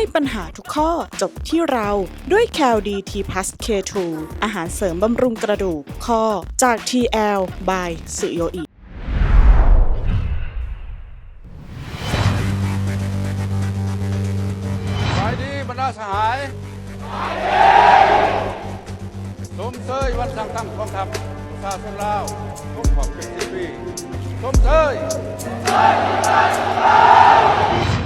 ให้ปัญหาทุกข้อจบที่เราด้วย c a l d t plus K2 อาหารเสริมบำรุงกระดูกข้อจาก TL by สุโยอิสายดีบรรดาสหายสมเสยวันสั่งตั้งกองทัพชาชนลาวทุกขอบเขตปีสมเสยคุณเซนส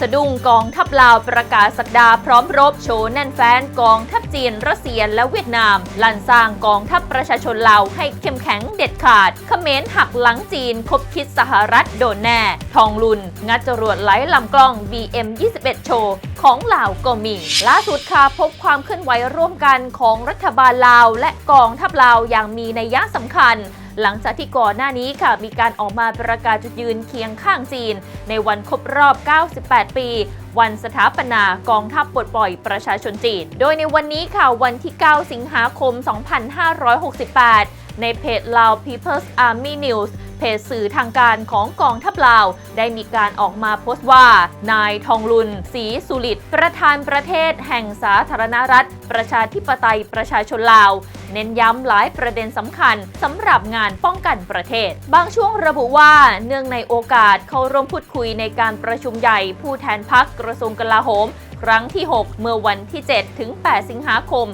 สะดุ้งกองทัพลาวประกาศสักดาพร้อมรบโชว์แน่นแฟนกองทัพจีนรัสเซียและเวียดนามลั่นสร้างกองทัพประชาชนลาวให้เข้มแข็งเด็ดขาดเขมรหักหลังจีนคบคิดสหรัฐโดนแน่ ทองลุน งัดจรวดไร้ลำกล้อง BM 21 โชว์ของลาวก็มีล่าสุดค่ะพบความเคลื่อนไหวร่วมกันของรัฐบาลลาว และกองทัพลาวอย่างมีนัยยะสำคัญ หลังจากที่ก่อนหน้านี้ค่ะมีการออกมาประกาศจุดยืนเคียงข้างจีน ในวันครบรอบ 98 ปี วันสถาปนากองทัพปลดปล่อยประชาชนจีน โดยในวันนี้ค่ะวันที่ 9 สิงหาคม 2568 ในเพจ Lao People's Army News เพจสื่อทางการของกองทัพลาว ได้มีการออกมาโพสต์ว่า นายทองลุนศรีสุริตประธานประเทศแห่งสาธารณรัฐ ประชาธิปไตยประชาชนลาว เน้นย้ำหลายประเด็นสำคัญสำหรับงานป้องกันประเทศ บางช่วงระบุว่าเนื่องในโอกาสเข้าร่วมพูดคุยในการประชุมใหญ่ผู้แทนพักกระทรวงกลาโหม ครั้งที่ 6 เมื่อวันที่ 7 ถึง 8 สิงหาคม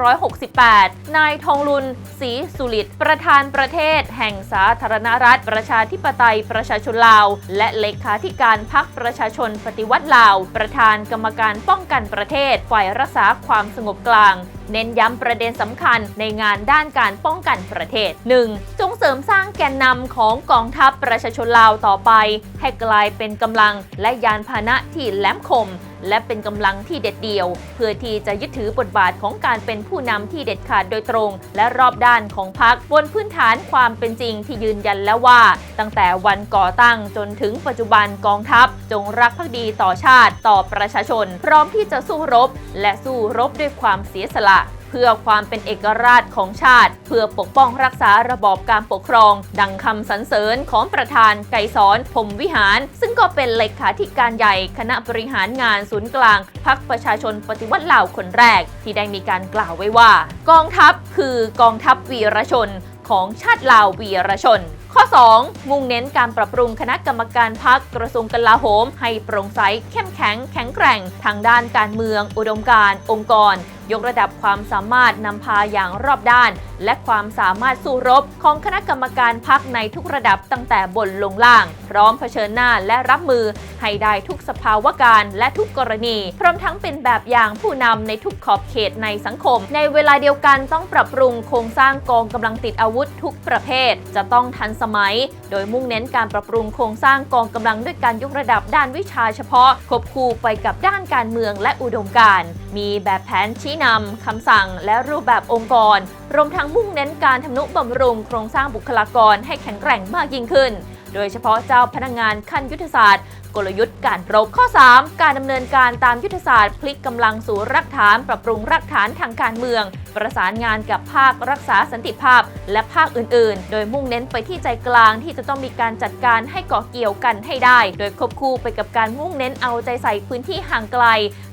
2568 นายทองลุนศรีสุริตประธานประเทศ แห่งสาธารณรัฐ ประชาธิปไตยประชาชนลาว และเลขาธิการพักประชาชนปฏิวัติลาว ประธานกรรมการป้องกันประเทศฝ่ายรักษาความสงบกลางเน้นย้ำประเด็นสำคัญในงานด้านการป้องกันประเทศ 1. จงเสริมสร้างแกนนำของกองทัพประชาชนลาวต่อไป ให้กลายเป็นกำลังและยานพาหนะที่แหลมคม และเป็นกำลังที่เด็ดเดี่ยว เพื่อที่จะยึดถือบทบาทของการเป็นผู้นำที่เด็ดขาดโดยตรง และรอบด้านของพรรคบนพื้นฐานความเป็นจริงที่ยืนยันแล้วว่า ตั้งแต่วันก่อตั้งจนถึงปัจจุบันกองทัพ จงรักภักดีต่อชาติต่อประชาชน พร้อมที่จะสู้รบ และสู้รบด้วยความเสียสละ พื่อความเป็นเอกราชของชาติ เพื่อปกป้องรักษาระบอบการปกครอง ดังคำสรรเสริญของประธานไกรสอนพรมวิหาร ซึ่งก็เป็นเลขาธิการใหญ่คณะบริหารงานศูนย์กลางพักประชาชนปฏิวัติลาวคนแรก ที่ได้มีการกล่าวไว้ว่า กองทัพคือกองทัพวีรชนของชาติลาววีรชน ข้อ 2 มุ่งเน้นการปรับปรุงคณะกรรมการพักกระทรวงกลาโหม ให้โปร่งใสเข้มแข็งแข็งแกร่ง ทางด้านการเมือง อุดมการณ์ องค์กรยกระดับความสามารถนำพาอย่างรอบด้าน และความสามารถสู้รบของคณะกรรมการพักในทุกระดับตั้งแต่บนลงล่าง พร้อมเผชิญหน้าและรับมือให้ได้ทุกสภาวะการและทุกกรณี พร้อมทั้งเป็นแบบอย่างผู้นำในทุกขอบเขตในสังคม ในเวลาเดียวกันต้องปรับปรุงโครงสร้างกองกำลังติดอาวุธทุกประเภท จะต้องทันสมัย โดยมุ่งเน้นการปรับปรุงโครงสร้างกองกำลังด้วยการยกระดับด้านวิชาเฉพาะควบคู่ไปกับด้านการเมืองและอุดมการณ์มีแบบแผนชี้นำคำสั่งและรูปแบบองค์กร รวมทั้งมุ่งเน้นการทำนุบำรุงโครงสร้างบุคลากรให้แข็งแกร่งมากยิ่งขึ้น โดยเฉพาะเจ้าพนักงานขั้นยุทธศาสตร์ กลยุทธ์การรบข้อ 3 การดำเนินการตามยุทธศาสตร์พลิกกำลังสู่รากฐาน ปรับปรุงรากฐานทางการเมือง ประสานงานกับภาครักษาสันติภาพ และภาคอื่น ๆ โดยมุ่งเน้นไปที่ใจกลางที่จะต้องมีการจัดการให้เกาะเกี่ยวกันให้ได้ โดยควบคู่ไปกับการมุ่งเน้นเอาใจใส่พื้นที่ห่างไกล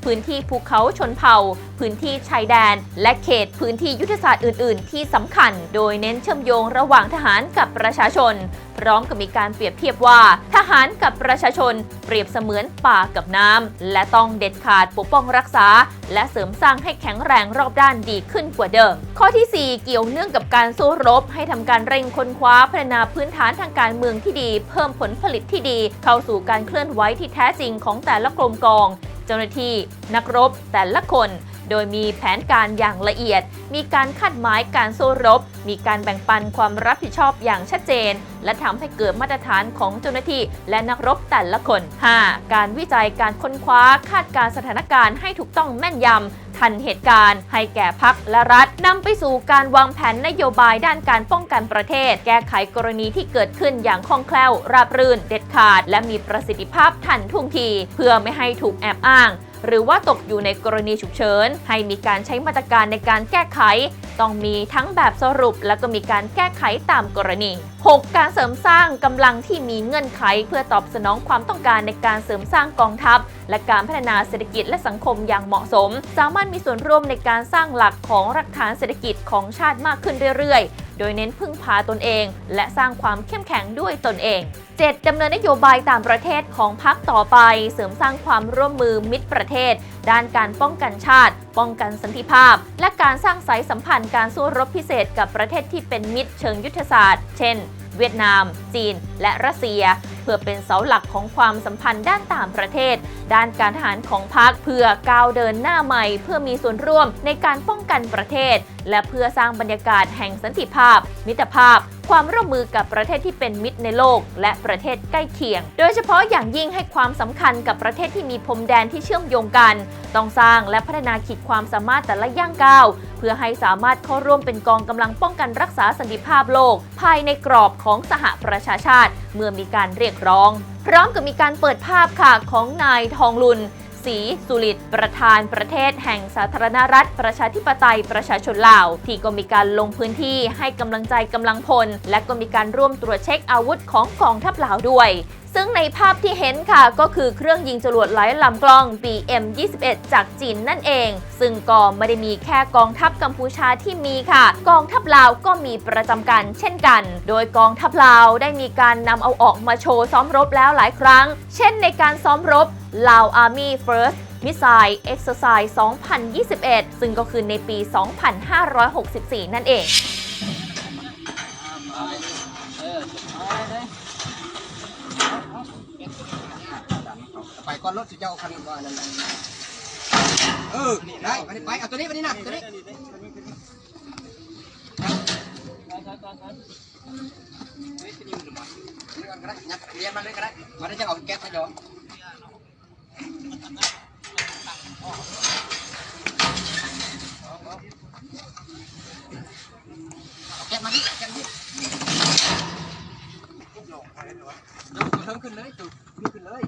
พื้นที่ภูเขาชนเผ่า พื้นที่ชายแดน และเขตพื้นที่ยุทธศาสตร์อื่น ๆ ที่สำคัญ โดยเน้นเชื่อมโยงระหว่างทหารกับประชาชน พร้อมกับมีการเปรียบเทียบว่า ทหารกับประชาชนเปรียบเสมือนป่ากับน้ำ และต้องเด็ดขาดปกป้องรักษา และเสริมสร้างให้แข็งแรงรอบด้านดีขึ้นกว่าเดิม ข้อทีสี่ 4 เกี่ยวเนื่องกับการสู้รบ ให้ทำการเร่งค้นคว้าพัฒนาพื้นฐานทางการเมืองที่ดี เพิ่มผลผลิตที่ดี เข้าสู่การเคลื่อนไหวที่แท้จริงของแต่ละกรมกอง เจ้าหน้าที่ นักรบแต่ละคน โดยมีแผนการอย่างละเอียด มีการคาดหมายการสู้รบ มีการแบ่งปันความรับผิดชอบอย่างชัดเจน และทำให้เกิดมาตรฐานของเจ้าหน้าที่และนักรบแต่ละคน 5. การวิจัยการค้นคว้าคาดการสถานการณ์ให้ถูกต้องแม่นยำทันเหตุการณ์ให้แก่พักและรัฐนำไปสู่การวางแผนนโยบายด้านการป้องกันประเทศ แก้ไขกรณีที่เกิดขึ้นอย่างคล่องแคล่ว ราบรื่น เด็ดขาด และมีประสิทธิภาพทันท่วงที เพื่อไม่ให้ถูกแอบอ้าง หรือว่าตกอยู่ในกรณีฉุกเฉิน ให้มีการใช้มาตรการในการแก้ไข ต้องมีทั้งแบบสรุปและก็มีการแก้ไขตามกรณี 6. การเสริมสร้างกำลังที่มีเงื่อนไข เพื่อตอบสนองความต้องการในการเสริมสร้างกองทัพ และการพัฒนาเศรษฐกิจและสังคมอย่างเหมาะสม สามารถมีส่วนร่วมในการสร้างหลักของรากฐานเศรษฐกิจของชาติมากขึ้นเรื่อยๆ โดยเน้นพึ่งพาตนเอง และสร้างความเข้มแข็งด้วยตนเอง 7. ดำเนินนโยบายต่างประเทศของพรรคต่อไป เสริมสร้างความร่วมมือมิตรประเทศ ด้านการป้องกันชาติ ป้องกันสันติภาพ และการสร้างสายสัมพันธ์การสู้รบพิเศษกับประเทศที่เป็นมิตรเชิงยุทธศาสตร์ เช่น เวียดนาม จีน และรัสเซีย พื่อเป็นเสาหลักของความสัมพันธ์ด้านต่างประเทศ ด้านการทหารของพรรคเพื่อก้าวเดินหน้าใหม่ เพื่อมีส่วนร่วมในการป้องกันประเทศ และเพื่อสร้างบรรยากาศแห่งสันติภาพ มิตรภาพความร่วมมือกับประเทศที่เป็นมิตรในโลก และประเทศใกล้เคียง โดยเฉพาะอย่างยิ่งให้ความสำคัญกับประเทศที่มีพรมแดนที่เชื่อมโยงกัน ต้องสร้างและพัฒนาขีดความสามารถแต่ละย่างก้าว เพื่อให้สามารถเข้าร่วมเป็นกองกำลังป้องกันรักษาสันติภาพโลก ภายในกรอบของสหประชาชาติ เมื่อมีการเรียกร้อง พร้อมกับมีการเปิดภาพค่ะของนายทองลุนศรีสุริตประธานประเทศแห่งสาธารณรัฐ ประชาธิปไตยประชาชนลาว ที่ก็มีการลงพื้นที่ให้กำลังใจกำลังพล และก็มีการร่วมตรวจเช็คอาวุธของกองทัพลาวด้วย ซึ่งในภาพที่เห็นค่ะก็คือเครื่องยิงจรวดหลายลำกล้อง BM21 จากจีนนั่นเอง ซึ่งก็ไม่ได้มีแค่กองทัพกัมพูชาที่มีค่ะ กองทัพลาวก็มีประจำการเช่นกัน โดยกองทัพลาวได้มีการนำเอาออกมาโชว์ซ้อมรบแล้วหลายครั้ง เช่นในการซ้อมรบ Lao Army First Missile Exercise 2021 ซึ่งก็คือในปี 2564 นั่นเอง อนรถสิเจ้าคันว่านั่นน่ะเออได้ไปนี่ไปเอาตัวนี้ไปนี่นะตัวนี้นี่ก่อนก็ได้ยัดเรียนมาเลยก็ได้มาได้จะเอาแก๊สมาหยอมเอาแก๊สมาดิแก๊สมาดิเดี๋ยวตัวเทิมขึ้นเลยตัวนี่ขึ้นเลย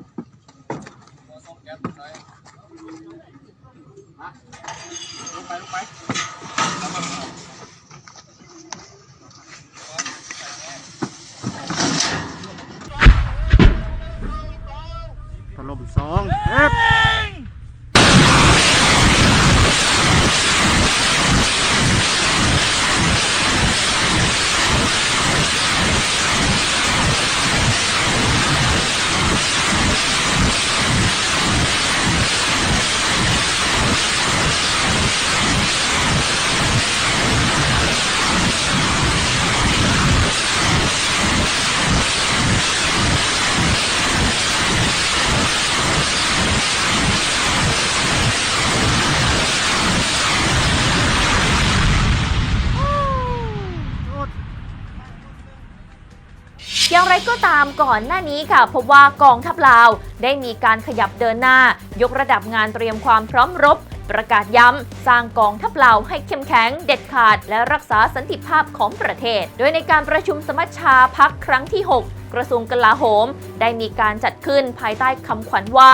ลงไปลงไป ไรก็ตามก่อนหน้านี้ค่ะพบว่ากองทัพลาว ได้มีการขยับเดินหน้า ยกระดับงานเตรียมความพร้อมรบ ประกาศย้ำ สร้างกองทัพลาวให้เข้มแข็งเด็ดขาด และรักษาสันติภาพของประเทศ โดยในการประชุมสมัชชาพักครั้งที่ 6 กระทรวงกลาโหม ได้มีการจัดขึ้นภายใต้คำขวัญว่า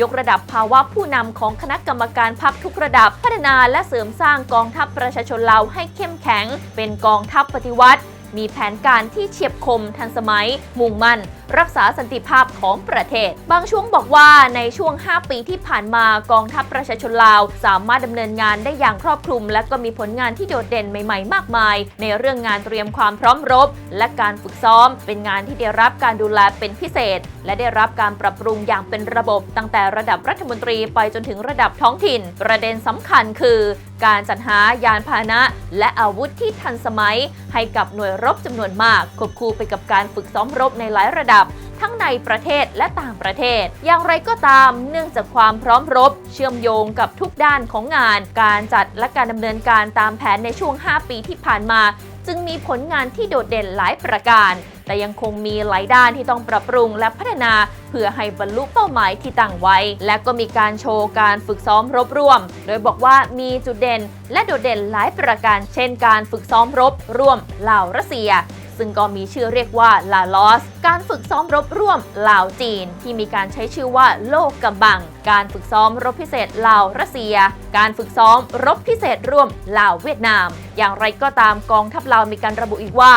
ยกระดับภาวะผู้นำของคณะกรรมการพักทุกระดับ พัฒนาและเสริมสร้างกองทัพประชาชนลาวให้เข้มแข็ง เป็นกองทัพปฏิวัติ มีแผนการที่เฉียบคมทันสมัย มุ่งมั่น รักษาสันติภาพของประเทศ บางช่วงบอกว่าในช่วง 5 ปีที่ผ่านมากองทัพประชาชนลาว สามารถดำเนินงานได้อย่างครอบคลุม และก็มีผลงานที่โดดเด่นใหม่ๆ มากมาย ในเรื่องงานเตรียมความพร้อมรบ และการฝึกซ้อม เป็นงานที่ได้รับการดูแลเป็นพิเศษ และได้รับการปรับปรุงอย่างเป็นระบบ ตั้งแต่ระดับรัฐมนตรีไปจนถึงระดับท้องถิ่น ประเด็นสำคัญคือการจัดหายานพาหนะ และอาวุธที่ทันสมัย ให้กับหน่วยรบจำนวนมากควบคู่ไปกับการฝึกซ้อมรบในหลายระดับทั้งในประเทศและต่างประเทศ อย่างไรก็ตามเนื่องจากความพร้อมรบ เชื่อมโยงกับทุกด้านของงาน การจัดและการดำเนินการตามแผนในช่วง 5 ปีที่ผ่านมา จึงมีผลงานที่โดดเด่นหลายประการ แต่ยังคงมีหลายด้านที่ต้องปรับปรุงและพัฒนา เพื่อให้บรรลุเป้าหมายที่ตั้งไว้ และก็มีการโชว์การฝึกซ้อมรบร่วม โดยบอกว่ามีจุดเด่น และโดดเด่นหลายประการ เช่น การฝึกซ้อมรบร่วมลาวรัสเซีย ซึ่งก็มีชื่อเรียกว่าลาลอส การฝึกซ้อมรบร่วมลาวจีน ที่มีการใช้ชื่อว่าโลกกำบัง การฝึกซ้อมรบพิเศษลาวรัสเซีย การฝึกซ้อมรบพิเศษร่วมลาวเวียดนาม อย่างไรก็ตามกองทัพลาวมีการระบุอีกว่า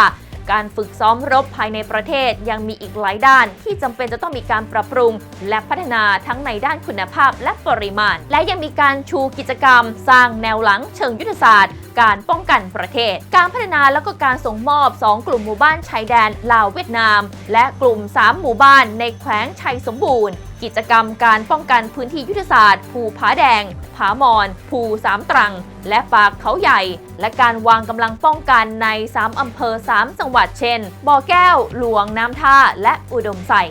การฝึกซ้อมรบภายในประเทศยังมีอีกหลายด้าน ที่จำเป็นจะต้องมีการปรับปรุง และพัฒนาทั้งในด้านคุณภาพและปริมาณ และยังมีการชูกิจกรรม สร้างแนวหลังเชิงยุทธศาสตร์ การป้องกันประเทศ การพัฒนาแล้วก็การส่งมอบ 2 กลุ่มหมู่บ้านชายแดนลาวเวียดนาม และกลุ่ม 3 หมู่บ้านในแขวงชัยสมบูรณ์ กิจกรรมการป้องกันพื้นที่ยุทธศาสตร์ภูผาแดง ผามอน ภูสามตรัง และปากเขาใหญ่ และการวางกำลังป้องกันใน 3 อำเภอ 3 จังหวัดเช่น บ่อแก้ว หลวงน้ำท่า และอุดมใส่